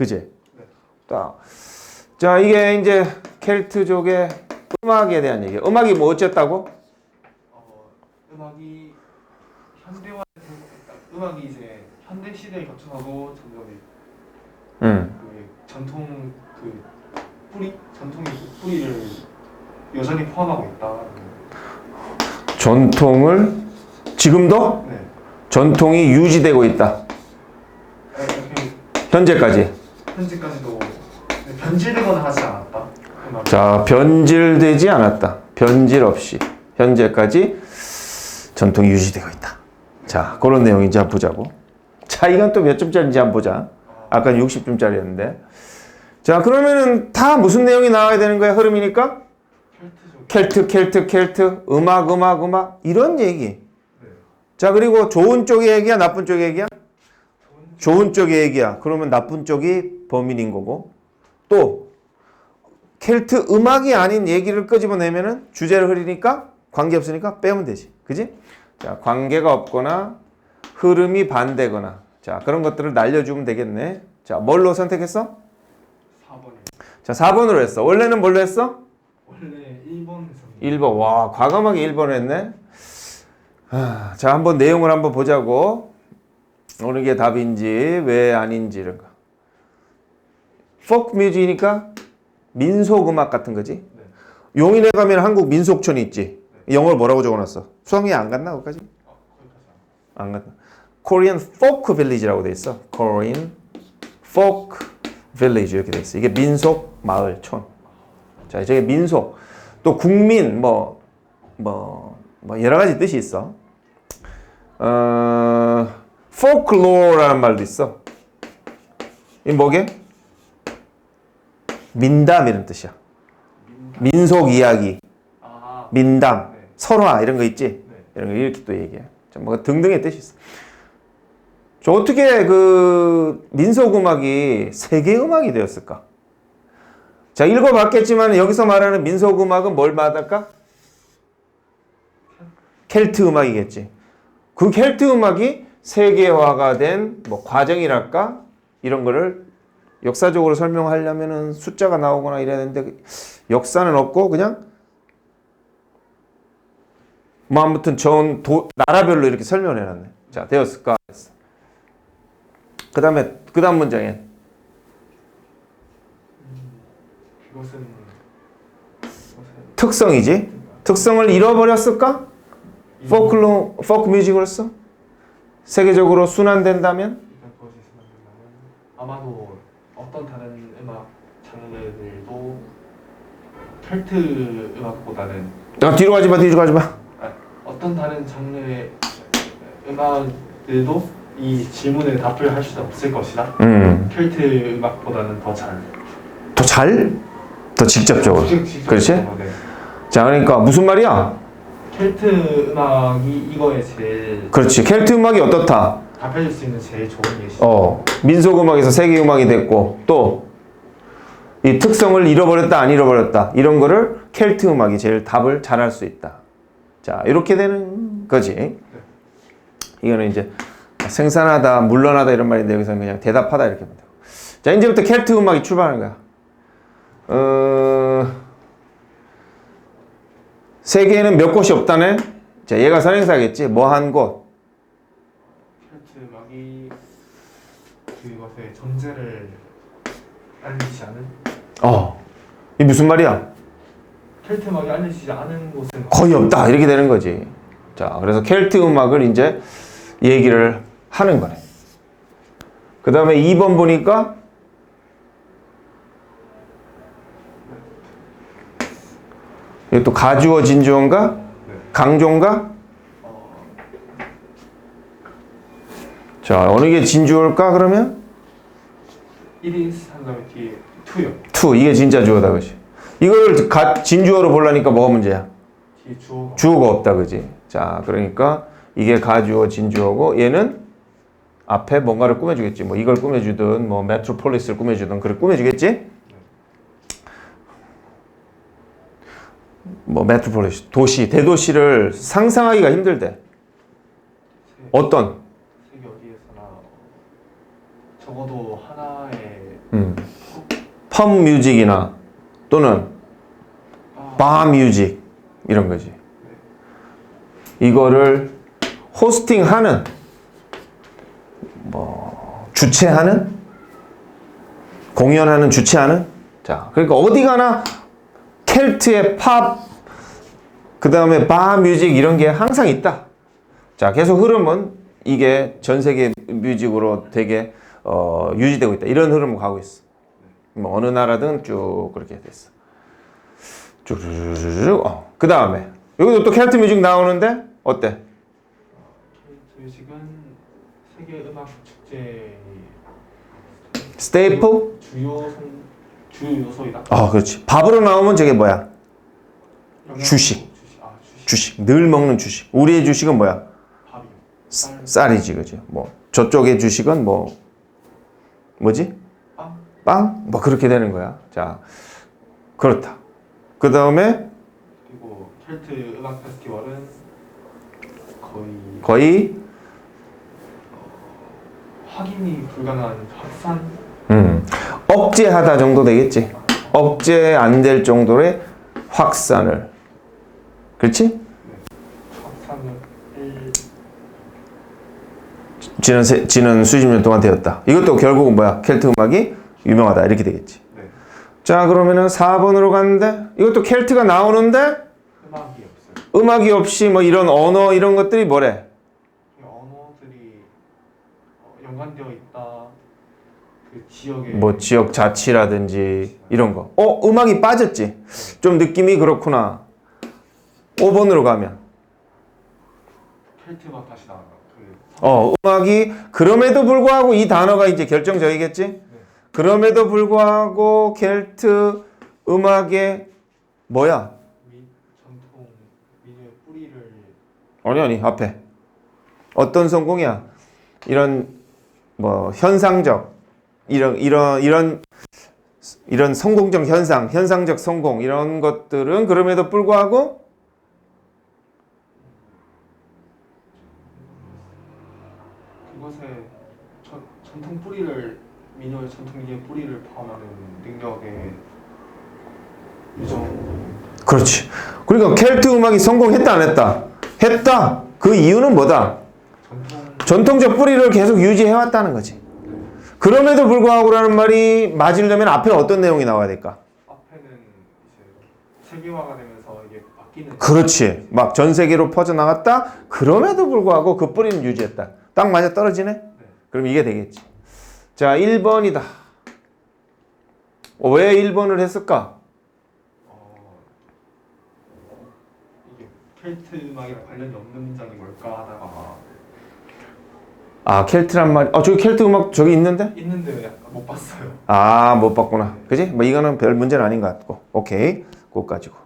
그지? 딱. 자, 이게 이제 켈트족의 음악에 대한 얘기야. 음악이 뭐 어쨌다고? 어, 음악이 현대화 음악이 이제 현대 시대에 거쳐가고 점점 응. 그 전통 그 뿌리 전통의 그 뿌리를 여전히 포함하고 있다. 전통을 지금도 네. 전통이 유지되고 있다. 이렇게 현재까지. 현재까지도 변질되거나 하지 않았다. 음악. 자, 변질되지 않았다. 변질 없이 현재까지 전통이 유지되고 있다. 자, 그런 내용인지 한번 보자고. 자, 이건 또 몇 점짜리인지 한번 보자. 아까 60점짜리였는데. 자, 그러면은 다 무슨 내용이 나와야 되는 거야? 흐름이니까? 켈트, 켈트, 켈트, 음악, 음악, 음악. 이런 얘기. 네. 자, 그리고 좋은 쪽의 얘기야? 나쁜 쪽의 얘기야? 좋은 쪽의 얘기야. 그러면 나쁜 쪽이 범인인 거고. 또, 켈트 음악이 아닌 얘기를 끄집어내면은 주제를 흐리니까 관계 없으니까 빼면 되지. 그지? 자, 관계가 없거나 흐름이 반대거나 자, 그런 것들을 날려주면 되겠네. 자, 뭘로 선택했어? 4번에 자, 4번으로 했어. 원래는 뭘로 했어? 원래 1번에서 1번. 와, 과감하게 1번 했네. 아, 자, 한번 내용을 한번 보자고. 어느 게 답인지, 왜 아닌지 이런 거. 포크 뮤직이니까 민속 음악 같은 거지. 네. 용인에 가면 한국 민속촌이 있지. 영어를 뭐라고 적어놨어? 수학여행 안 갔나 거기까지? 어, 안 갔다. Korean Folk Village라고 돼 있어. Korean Folk Village 이렇게 돼 있어. 이게 민속 마을 촌. 자, 저게 민속. 또 국민 뭐 뭐, 뭐 여러 가지 뜻이 있어. 어, folklore라는 말도 있어. 이 뭐게? 민담 이런 뜻이야. 민속 이야기, 아, 민담, 네. 설화 이런 거 있지? 네. 이런 거 이렇게 또 얘기해. 자, 뭐 등등의 뜻이 있어. 저 어떻게 그 민속 음악이 세계 음악이 되었을까? 자, 읽어봤겠지만 여기서 말하는 민속 음악은 뭘 말할까? 켈트 음악이겠지. 그 켈트 음악이 세계화가 된 뭐 과정이랄까? 이런 거를 역사적으로 설명하려면은 숫자가 나오거나 이래야 되는데 역사는 없고 그냥 뭐 아무튼 전 도, 나라별로 이렇게 설명을 해놨네. 자, 되었을까? 그 다음에 그 다음 문장에 특성이지. 특성을 잃어버렸을까? 포클로 포크 뮤직으로서 세계적으로 순환된다면 일단 그것이 생각나면 아마도 어떤 다른 음악 장르들도 켈트 음악보다는 야, 뒤로 가지 마, 뒤로 가지 마. 아, 어떤 다른 장르의 음악들도 이 질문에 답을 할 수 없을 것이다. 음, 켈트 음악보다는 더 잘. 더 잘, 더 직접적으로. 직접- 직접 그렇지? 네. 자, 그러니까 무슨 말이야? 켈트 음악이 이거에 제일 그렇지. 켈트 음악이 어떻다? 답해줄 수 있는 제일 좋은 예시. 어, 민속 음악에서 세계 음악이 됐고 또 이 특성을 잃어버렸다 안 잃어버렸다 이런 거를 켈트 음악이 제일 답을 잘할 수 있다. 자, 이렇게 되는 거지. 이거는 이제 생산하다, 물러나다 이런 말인데 여기서는 그냥 대답하다 이렇게 하면 되고. 자, 이제부터 켈트 음악이 출발하는 거야. 어, 세계에는 몇 곳이 없다네? 자, 얘가 선행사겠지. 뭐 한 곳. 켈트 음악이 그것의 존재를 알리지 않은 어. 이 무슨 말이야? 켈트 음악이 알려지지 않은 곳은 거의 없다 이렇게 되는 거지. 자, 그래서 켈트 음악을 이제 얘기를 하는 거네. 그 다음에 2번 보니까 이게 또 가주어 진주어인가? 강조인가? 자, 어느 게 진주어일까 그러면? 1인 한 다음에 뒤에 투요. 투 이게 진짜 주어다 그지? 이걸 가, 진주어로 보려니까 뭐가 문제야? 뒤에 주어가 주어가 없다 그지? 자 그러니까 이게 가주어 진주어고 얘는 앞에 뭔가를 꾸며주겠지 뭐 이걸 꾸며주든 뭐 메트로폴리스를 꾸며주든 그걸 꾸며주겠지? 뭐 메트로폴리스 도시 대도시를 상상하기가 힘들대. 어떤? 세계 어디에서나 적어도 하나의 음. 펌 뮤직이나 또는 아, 바 뮤직 이런 거지. 이거를 호스팅하는 뭐 주최하는 공연하는 주최하는? 자 그러니까 어디 가나 켈트의 팝 그 다음에 바 뮤직 이런 게 항상 있다. 자 계속 흐름은 이게 전 세계 뮤직으로 되게 어, 유지되고 있다. 이런 흐름을 가고 있어. 뭐 어느 나라든 쭉 그렇게 됐어. 쭉쭉쭉쭉. 어. 그 다음에 여기도 또 켈트 뮤직 나오는데 어때? 뮤직은 세계 음악 축제 스테이플? 주요 성, 주요 요소이다. 아 그렇지. 밥으로 나오면 저게 뭐야? 영양- 주식. 주식. 아 주식. 주식. 늘 먹는 주식. 우리의 주식은 뭐야? 밥이요. 쌀- 쌀이지, 그지? 뭐 저쪽의 주식은 뭐 뭐지? 빵. 빵? 뭐 그렇게 되는 거야. 자, 그렇다. 그 다음에 그리고 켈트 음악 페스티벌은 거의 거의 확인이 불가능한 확산 음, 억제하다 정도 되겠지. 억제 안 될 정도의 확산을. 그렇지? 지난 세, 지난 수십 년 동안 되었다. 이것도 결국은 뭐야? 켈트 음악이 유명하다. 이렇게 되겠지. 네. 자, 그러면은 4번으로 갔는데 이것도 켈트가 나오는데 음악이 없이 뭐 이런 언어 이런 것들이 뭐래? 이 언어들이 어, 연관되어 있다. 그뭐 지역 자치라든지 이런 거. 어, 음악이 빠졌지. 좀 느낌이 그렇구나. 5번으로 가면 켈트 음악 다시 나와요. 그 어, 음악이 그럼에도 불구하고 이 단어가 이제 결정적이겠지? 그럼에도 불구하고 켈트 음악의 뭐야? 미, 전통 민요의 뿌리를 아니 아니 앞에 어떤 성공이야? 이런 뭐 현상적 이런 이런 이런 이런 성공적 현상, 현상적 성공 이런 것들은 그럼에도 불구하고 그것의 전, 전통 뿌리를 민요의 전통 민요의 뿌리를 포함하는 능력의 유정 그렇지. 그러니까 켈트 음악이 성공했다 안 했다? 했다. 그 이유는 뭐다? 전통 전통적 뿌리를 계속 유지해 왔다는 거지. 그럼에도 불구하고라는 말이 맞으려면 앞에 어떤 내용이 나와야 될까? 앞에는 이제 세계화가 되면서 이게 바뀌는 그렇지. 막 전 세계로 퍼져나갔다. 그럼에도 불구하고 그 뿌리는 유지했다. 딱 맞아 떨어지네. 그럼 이게 되겠지. 자, 1번이다. 왜 1번을 했을까? 어, 이게 켈트 음악이랑 관련이 없는 문장이 뭘까 하다가 아, 켈트란 말. 아, 저기 켈트 음악 저기 있는데? 있는데 약간 못 봤어요. 아, 못 봤구나. 그지? 뭐 이거는 별 문제는 아닌 것 같고. 오케이. 그거 가지고.